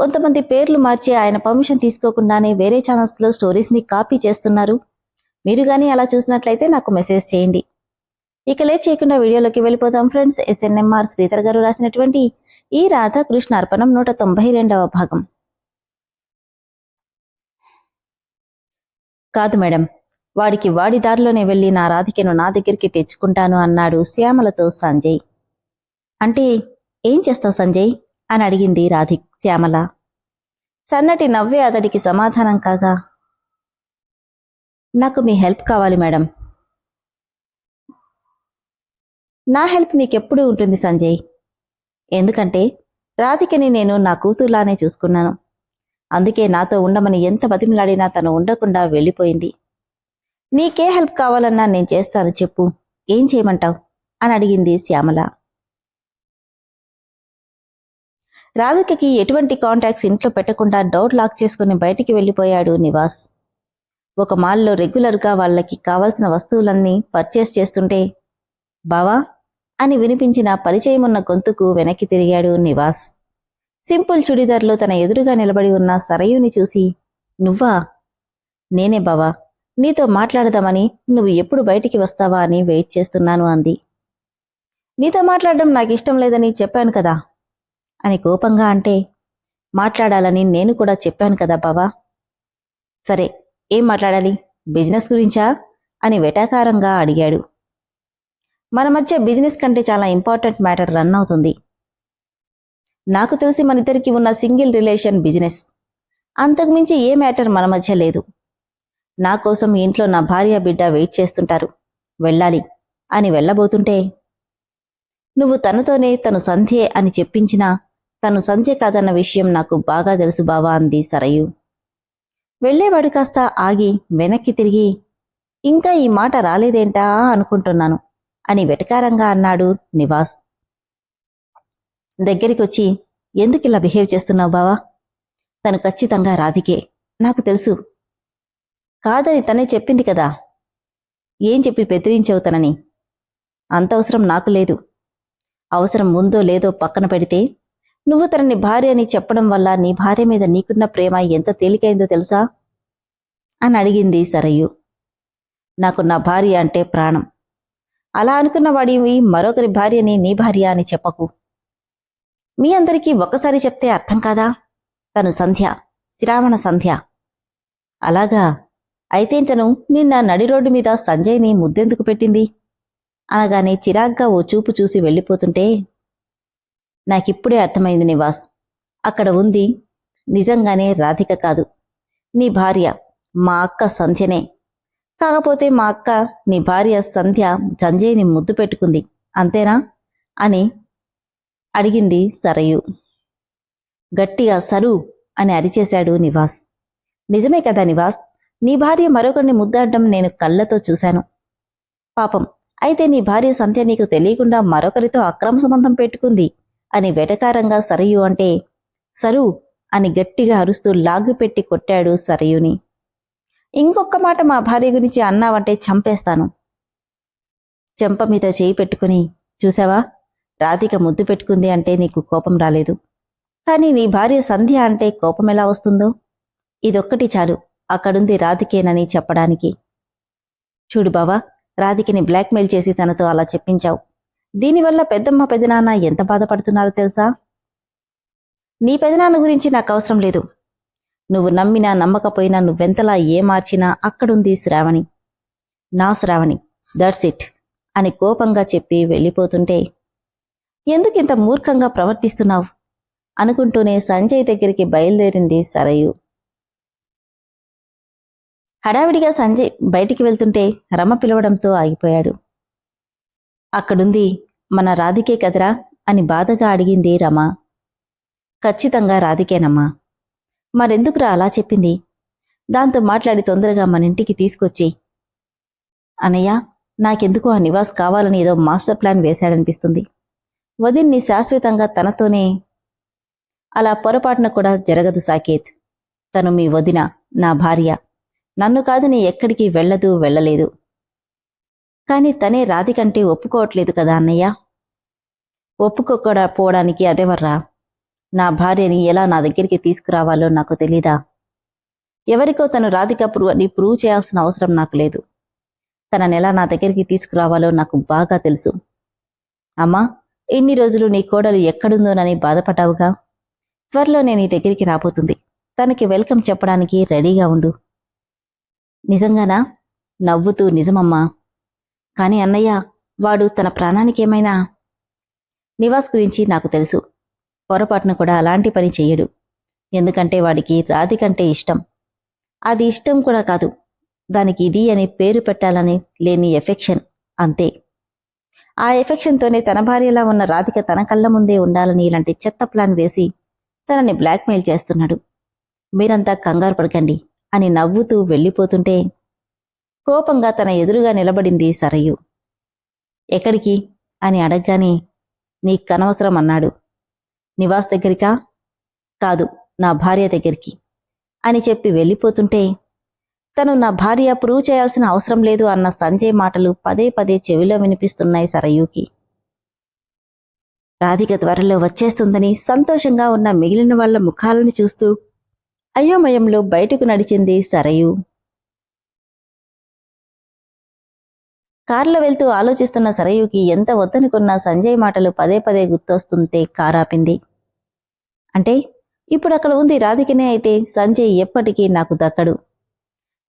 కొంతమంది పేర్లు మార్చి ఆయన పర్మిషన్ తీసుకోకుండానే వేరే ఛానల్స్లో స్టోరీస్ని కాపీ చేస్తున్నారు. మీరు కానీ అలా చూసినట్లయితే నాకు మెసేజ్ చేయండి. ఇక లేట్ చేయకుండా వీడియోలోకి వెళ్ళిపోతాం ఫ్రెండ్స్. ఎస్ఎన్ఎంఆర్ శ్రీధర్ గారు రాసినటువంటి ఈ రాధాకృష్ణ అర్పణం నూట తొంభై రెండవ భాగం. కాదు మేడం వాడికి వాడి దారిలోనే వెళ్ళి నా రాధికను నా దగ్గరికి తెచ్చుకుంటాను అన్నాడు శ్యామలతో సంజయ్. అంటే ఏం చేస్తావు సంజయ్? అని అడిగింది రాధిక్. శ్యామల. సన్నటి నవ్వే అతడికి సమాధానం కాగా నాకు మీ హెల్ప్ కావాలి మేడం. నా హెల్ప్ నీకెప్పుడు ఉంటుంది సంజయ్. ఎందుకంటే రాధికని నేను నా కూతుర్లానే చూసుకున్నాను. అందుకే నాతో ఉండమని ఎంత బతిమిలాడినా తను ఉండకుండా వెళ్ళిపోయింది. నీకే హెల్ప్ కావాలన్నా నేను చేస్తాను చెప్పు. ఏం చేయమంటావు? అని అడిగింది శ్యామల. రాధికకి ఎటువంటి కాంటాక్ట్స్ ఇంట్లో పెట్టకుండా డోర్ లాక్ చేసుకుని బయటికి వెళ్ళిపోయాడు నివాస్. ఒక మాల్లో రెగ్యులర్గా వాళ్ళకి కావలసిన వస్తువులన్నీ పర్చేస్ చేస్తుంటే బావా అని వినిపించిన పరిచయమున్న గొంతుకు వెనక్కి తిరిగాడు నివాస్. సింపుల్ చుడిదార్లో తన ఎదురుగా నిలబడి ఉన్న సరయుని చూసి నువ్వా? నేనే బావా. నీతో మాట్లాడదామని నువ్వు ఎప్పుడు బయటికి వస్తావా అని వెయిట్ చేస్తున్నాను అంది. నీతో మాట్లాడడం నాకు ఇష్టం లేదని చెప్పాను కదా. అని కోపంగా అంటే మాట్లాడాలని నేను కూడా చెప్పాను కదా బావా. సరే ఏం మాట్లాడాలి? బిజినెస్ గురించా? అని వెటాకారంగా అడిగాడు. మన మధ్య బిజినెస్ కంటే చాలా ఇంపార్టెంట్ మ్యాటర్ రన్ అవుతుంది. నాకు తెలిసి మన ఇద్దరికి ఉన్న సింగిల్ రిలేషన్ బిజినెస్. అంతకుమించి ఏ మ్యాటర్ మన మధ్య లేదు. నా కోసం ఇంట్లో నా భార్య బిడ్డ వెయిట్ చేస్తుంటారు. వెళ్ళాలి. అని వెళ్ళబోతుంటే నువ్వు తనతోనే తను సంధ్యే అని చెప్పించినా తను సంధ్య కాదన్న విషయం నాకు బాగా తెలుసు బావా అంది సరయు. వెళ్ళేవాడు కాస్త ఆగి వెనక్కి తిరిగి ఇంకా ఈ మాట రాలేదేంటా అనుకుంటున్నాను అని వెటకారంగా అన్నాడు నివాస్. దగ్గరికొచ్చి ఎందుకు ఇలా బిహేవ్ చేస్తున్నావు బావా? తను ఖచ్చితంగా రాధికే. నాకు తెలుసు. కాదని తనే చెప్పింది కదా. ఏం చెప్పి బెదిరించావు తనని? అంత అవసరం నాకు లేదు. అవసరం ఉందో లేదో పక్కన పెడితే నువ్వు తనని భార్య అని చెప్పడం వల్ల నీ భార్య మీద నీకున్న ప్రేమ ఎంత తేలికైందో తెలుసా? అని అడిగింది సరయు. నాకు నా భార్య అంటే ప్రాణం. అలా అనుకున్న వాడివి మరొకరి భార్యని నీ భార్య అని చెప్పకు. మీ అందరికీ ఒక్కసారి చెప్తే అర్థం కాదా? తను సంధ్య శ్రావణ సంధ్య. అలాగా? అయితే తను నిన్న నడి రోడ్డు మీద సంజయ్ని ముద్దెందుకు పెట్టింది? అనగానే చిరాగ్గా ఓ చూపు చూసి వెళ్ళిపోతుంటే నాకిప్పుడే అర్థమైంది నివాస్. అక్కడ ఉంది నిజంగానే రాధిక కాదు. నీ భార్య మా అక్క సంధ్యనే. కాకపోతే మా అక్క నీ భార్య సంధ్య సంజయ్ని ముద్దు పెట్టుకుంది. అంతేనా? అని అడిగింది సరయు. గట్టిగా సరు అని అరిచేశాడు నివాస్. నిజమే కదా నివాస్? నీ భార్య మరొకరిని ముద్దాడడం నేను కళ్ళతో చూశాను. పాపం. అయితే నీ భార్య సంధ్య నీకు తెలియకుండా మరొకరితో అక్రమ సంబంధం పెట్టుకుంది. అని వెటకారంగా సరయు అంటే సరు అని గట్టిగా అరుస్తూ లాగుపెట్టి కొట్టాడు సరయుని. ఇంకొక మాట మా భార్య గురించి అన్నావంటే చంపేస్తాను. చెంప మీద చేయి పెట్టుకుని చూసావా? రాధిక ముద్దు పెట్టుకుంది అంటే నీకు కోపం రాలేదు. కానీ నీ భార్య సంధ్య అంటే కోపం ఎలా వస్తుందో? ఇదొక్కటి చాలు అక్కడుంది రాధికేనని చెప్పడానికి. చూడు బావా రాధికని బ్లాక్మెయిల్ చేసి తనతో అలా చెప్పించావు. దీనివల్ల పెద్దమ్మ పెదనాన్న ఎంత బాధపడుతున్నారో తెలుసా? నీ పెదనాన్న గురించి నాకు అవసరం లేదు. నువ్వు నమ్మినా నమ్మకపోయినా నువ్వెంతలా ఏ మార్చినా అక్కడుంది శ్రావణి. నా శ్రావణి దట్స్ ఇట్ అని కోపంగా చెప్పి వెళ్ళిపోతుంటే ఎందుకింత మూర్ఖంగా ప్రవర్తిస్తున్నావు? అనుకుంటూనే సంజయ్ దగ్గరికి బయలుదేరింది సరయు. హడావిడిగా సంజయ్ బయటికి వెళ్తుంటే రమ పిలవడంతో ఆగిపోయాడు. అక్కడుంది మన రాధికే కదరా అని బాధగా అడిగింది రమ. ఖచ్చితంగా రాధికేనమ్మా. మరెందుకురా అలా చెప్పింది? దాంతో మాట్లాడి తొందరగా మన ఇంటికి తీసుకొచ్చి. అనయ్య నాకెందుకు ఆ నివాస్ కావాలని ఏదో మాస్టర్ ప్లాన్ వేశాడనిపిస్తుంది. వదిన్ని శాశ్వతంగా తనతోనే అలా పొరపాటున కూడా జరగదు సాకేత్. తను మీ వదిన నా భార్య. నన్ను కాదని ఎక్కడికి వెళ్ళదు వెళ్ళలేదు. కానీ తనే రాధికంటే ఒప్పుకోవట్లేదు కదా అన్నయ్య? ఒప్పుకోకుండా పోవడానికి అదేవర్రా నా భార్యని ఎలా నా దగ్గరికి తీసుకురావాలో నాకు తెలీదా? ఎవరికో తను రాధిక ప్రూ అని ప్రూవ్ చేయాల్సిన అవసరం నాకు లేదు. తనని ఎలా నా దగ్గరికి తీసుకురావాలో నాకు బాగా తెలుసు. అమ్మా ఇన్ని రోజులు నీ కోడలు ఎక్కడుందోనని బాధపడ్డావుగా? త్వరలోనే నీ దగ్గరికి రాబోతుంది. తనకి వెల్కమ్ చెప్పడానికి రెడీగా ఉండు. నిజంగానా? నవ్వుతూ నిజమమ్మా. కాని అన్నయ్య వాడు తన ప్రాణానికేమైనా? నివాస్ గురించి నాకు తెలుసు. పొరపాటున కూడా అలాంటి పని చెయ్యడు. ఎందుకంటే వాడికి రాధికంటే ఇష్టం. అది ఇష్టం కూడా కాదు. దానికి ఇది అని పేరు పెట్టాలని లేని ఎఫెక్షన్. అంతే. ఆ ఎఫెక్షన్తోనే తన భార్యలా ఉన్న రాధిక తన కళ్ళ ముందే ఉండాలని ఇలాంటి చెత్త ప్లాన్ వేసి తనని బ్లాక్మెయిల్ చేస్తున్నాడు. మీరంతా కంగారు పడకండి అని నవ్వుతూ వెళ్ళిపోతుంటే కోపంగా తన ఎదురుగా నిలబడింది సరయు. ఎక్కడికి? అని అడగగానే నీకు కనవసరం అన్నాడు. నివాస్ దగ్గరికా? కాదు నా భార్య దగ్గరికి. అని చెప్పి వెళ్ళిపోతుంటే తను నా భార్య ప్రూవ్ చేయాల్సిన అవసరం లేదు అన్న సంజయ్ మాటలు పదే పదే చెవిలో వినిపిస్తున్నాయి సరయుకి. రాధిక త్వరలో వచ్చేస్తుందని సంతోషంగా ఉన్న మిగిలిన వాళ్ళ ముఖాలను చూస్తూ అయోమయంలో బయటకు నడిచింది సరయు. కారులో వెళ్తూ ఆలోచిస్తున్న సరయుకి ఎంత వద్దనుకున్న సంజయ్ మాటలు పదే పదే గుర్తొస్తుంటే కారాపింది. అంటే ఇప్పుడు అక్కడ ఉంది రాధికనే అయితే సంజయ్ ఎప్పటికీ నాకు దక్కడు.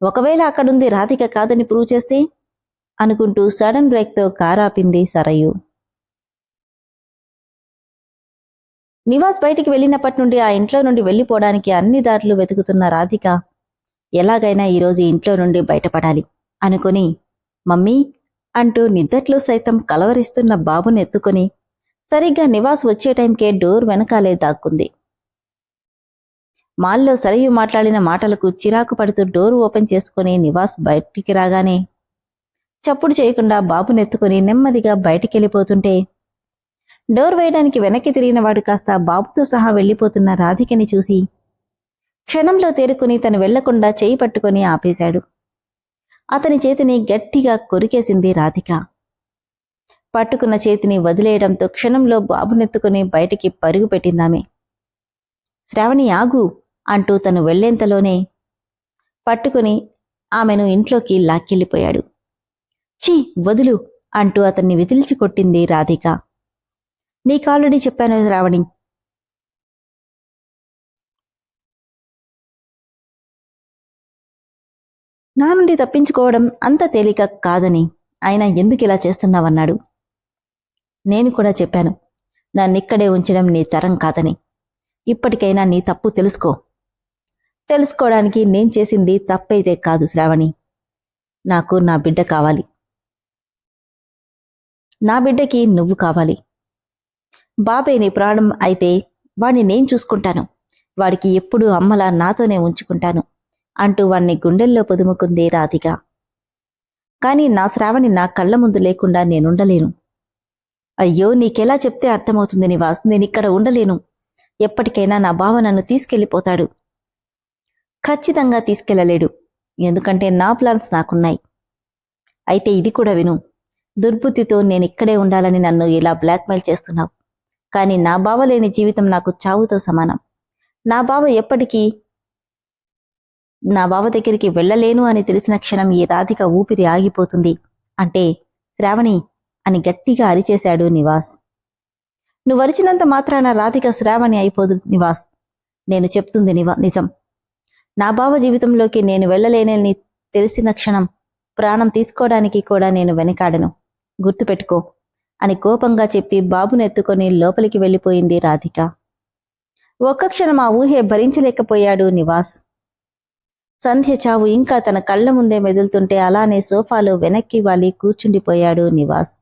ఒకవేళ అక్కడుంది రాధిక కాదని ప్రూవ్ చేస్తే? అనుకుంటూ సడన్ బ్రేక్తో కారాపింది సరయు. నివాస్ బయటికి వెళ్ళినప్పటి నుండి ఆ ఇంట్లో నుండి వెళ్ళిపోవడానికి అన్ని దారులు వెతుకుతున్న రాధిక ఎలాగైనా ఈరోజు ఇంట్లో నుండి బయటపడాలి అనుకుని మమ్మీ అంటూ నిద్దట్లో సైతం కలవరిస్తున్న బాబుని ఎత్తుకుని సరిగ్గా నివాస్ వచ్చే టైంకే డోర్ వెనకాలే దాక్కుంది. మాల్లో సరియు మాట్లాడిన మాటలకు చిరాకు పడుతూ డోర్ ఓపెన్ చేసుకుని నివాస్ బయటికి రాగానే చప్పుడు చేయకుండా బాబునెత్తుకుని నెమ్మదిగా బయటికెళ్ళిపోతుంటే డోర్ వేయడానికి వెనక్కి తిరిగిన వాడు కాస్త బాబుతో సహా వెళ్ళిపోతున్న రాధికని చూసి క్షణంలో తేరుకుని తను వెళ్ళకుండా చేయి పట్టుకుని ఆపేశాడు. అతని చేతిని గట్టిగా కొరికేసింది రాధిక. పట్టుకున్న చేతిని వదిలేయడంతో క్షణంలో బాబునెత్తుకుని బయటికి పరుగు పెట్టిందామె. శ్రావణి ఆగు అంటూ తను వెళ్ళేంతలోనే పట్టుకుని ఆమెను ఇంట్లోకి లాక్కెళ్ళిపోయాడు. ఛీ వదులు అంటూ అతన్ని విదిల్చి కొట్టింది రాధిక. నీకాల్రెడీ చెప్పాను శ్రావణి. నా నుండి తప్పించుకోవడం అంత తేలిక కాదని ఆయన ఎందుకు ఇలా చేస్తున్నావన్నాడు? నేను కూడా చెప్పాను నన్నిక్కడే ఉంచడం నీ తరం కాదని. ఇప్పటికైనా నీ తప్పు తెలుసుకో. తెలుసుకోవడానికి నేను చేసింది తప్పైతే కాదు శ్రావణి. నాకు నా బిడ్డ కావాలి. నా బిడ్డకి నువ్వు కావాలి. బాబాయ్ నీ ప్రాణం అయితే వాణ్ణి నేను చూసుకుంటాను. వాడికి ఎప్పుడూ అమ్మలా నాతోనే ఉంచుకుంటాను. అంటూ వాణ్ణి గుండెల్లో పొదుముకుంది రాధిక. కాని నా శ్రావణి నా కళ్ళ ముందు లేకుండా నేనుండలేను. అయ్యో నీకెలా చెప్తే అర్థమవుతుంది నివాస్? నేనిక్కడ ఉండలేను. ఎప్పటికైనా నా బావ నన్ను తీసుకెళ్ళిపోతాడు ఖచ్చితంగా తీసుకెళ్ళలేడు ఎందుకంటే నా ప్లాన్స్ నాకున్నాయి. అయితే ఇది కూడా విను. దుర్బుద్ధితో నేనిక్కడే ఉండాలని నన్ను ఇలా బ్లాక్మెయిల్ చేస్తున్నావు. కానీ నా బావ లేని జీవితం నాకు చావుతో సమానం. నా బావ ఎప్పటికీ నా బావ దగ్గరికి వెళ్ళలేను అని తెలిసిన క్షణం ఈ రాధిక ఊపిరి ఆగిపోతుంది. అంటే శ్రావణి అని గట్టిగా అరిచేశాడు నివాస్. నువ్వు అరిచినంత మాత్రాన రాధిక శ్రావణి అయిపోదు నివాస్. నేను చెప్తుంది నివా నిజం. నా బావ జీవితంలోకి నేను వెళ్ళలేనని తెలిసిన క్షణం ప్రాణం తీసుకోవడానికి కూడా నేను వెనకాడను. గుర్తుపెట్టుకో అని కోపంగా చెప్పి బాబునెత్తుకొని లోపలికి వెళ్ళిపోయింది రాధిక. ఒక్క క్షణం ఆ ఊహే భరించలేకపోయాడు నివాస్. సంధ్య చావు ఇంకా తన కళ్ళ ముందే మెదులుతుంటే అలానే సోఫాలో వెనక్కి వాలి కూర్చుండిపోయాడు నివాస్.